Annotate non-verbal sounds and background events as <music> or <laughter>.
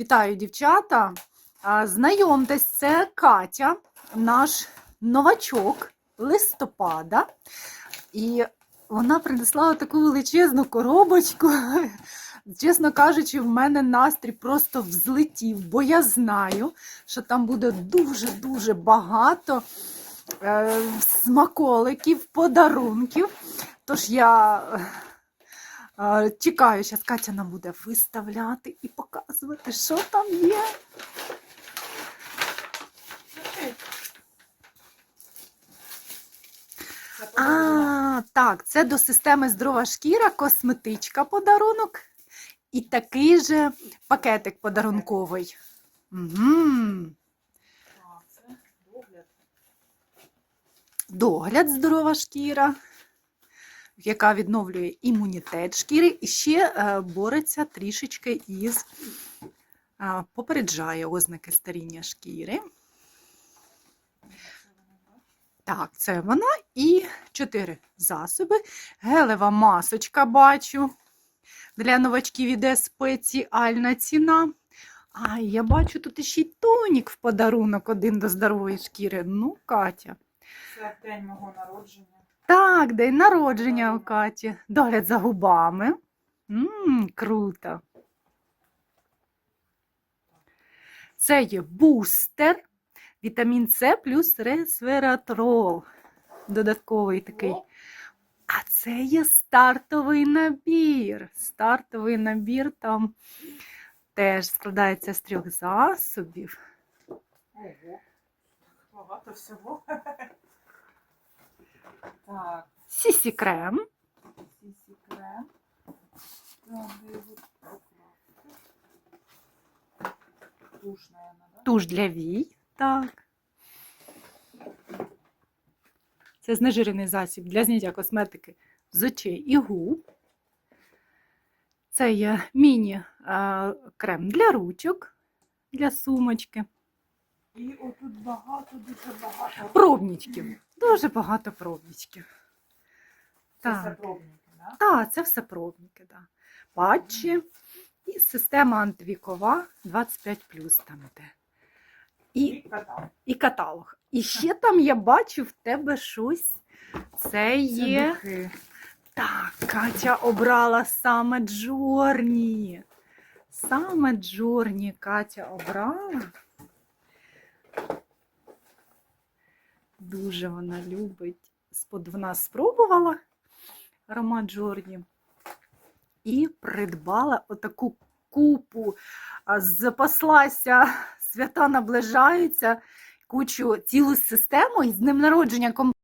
Вітаю, дівчата. Знайомтесь, це Катя, наш новачок листопада. І вона принесла таку величезну коробочку. <laughs> Чесно кажучи, в мене настрій просто взлетів, бо я знаю, що там буде дуже-дуже багато е, смаколиків, подарунків. Тож я чекаю, зараз Катя нам буде виставляти і показувати, що там є. А, так, це до системи здорова шкіра, косметичка подарунок і такий же пакетик подарунковий. Угу. Догляд здорова шкіра, яка відновлює імунітет шкіри і ще е, бореться трішечки із е, попереджає ознаки старіння шкіри. Так, це вона і чотири засоби. Гелева масочка бачу. Для новачків іде спеціальна ціна. А, я бачу тут ще й тонік в подарунок один до здорової шкіри. Ну, Катя. Це день мого народження. Так, день народження у Каті. Догляд за губами. Мм, круто. Це є бустер. Вітамін С плюс ресвератрол. Додатковий такий. А це є стартовий набір. Стартовий набір там теж складається з трьох засобів. Ого. Багато всього. <laughs> Так, Сісі крем. сісі крем. Туш, наверное, да? Туш для вій. Так. Це знежирений засіб для зняття косметики з очей і губ. Це є міні-крем для ручок, для сумочки. І отут багато, дуже багато. Пробничків. Дуже багато пробничків. Це все Так. пробники, да? Так, це все пробники, да. Патчі і система антивікова 25 там іде. І, І катал. і каталог. І ще там я бачу в тебе щось. Це є. Це духи. Так, Катя обрала саме Джорні. Саме Джорні Катя обрала. Дуже вона любить. Вона спробувала аромат Джорні і придбала отаку купу. Запаслася, свята наближаються, кучу цілу систему і з днем народження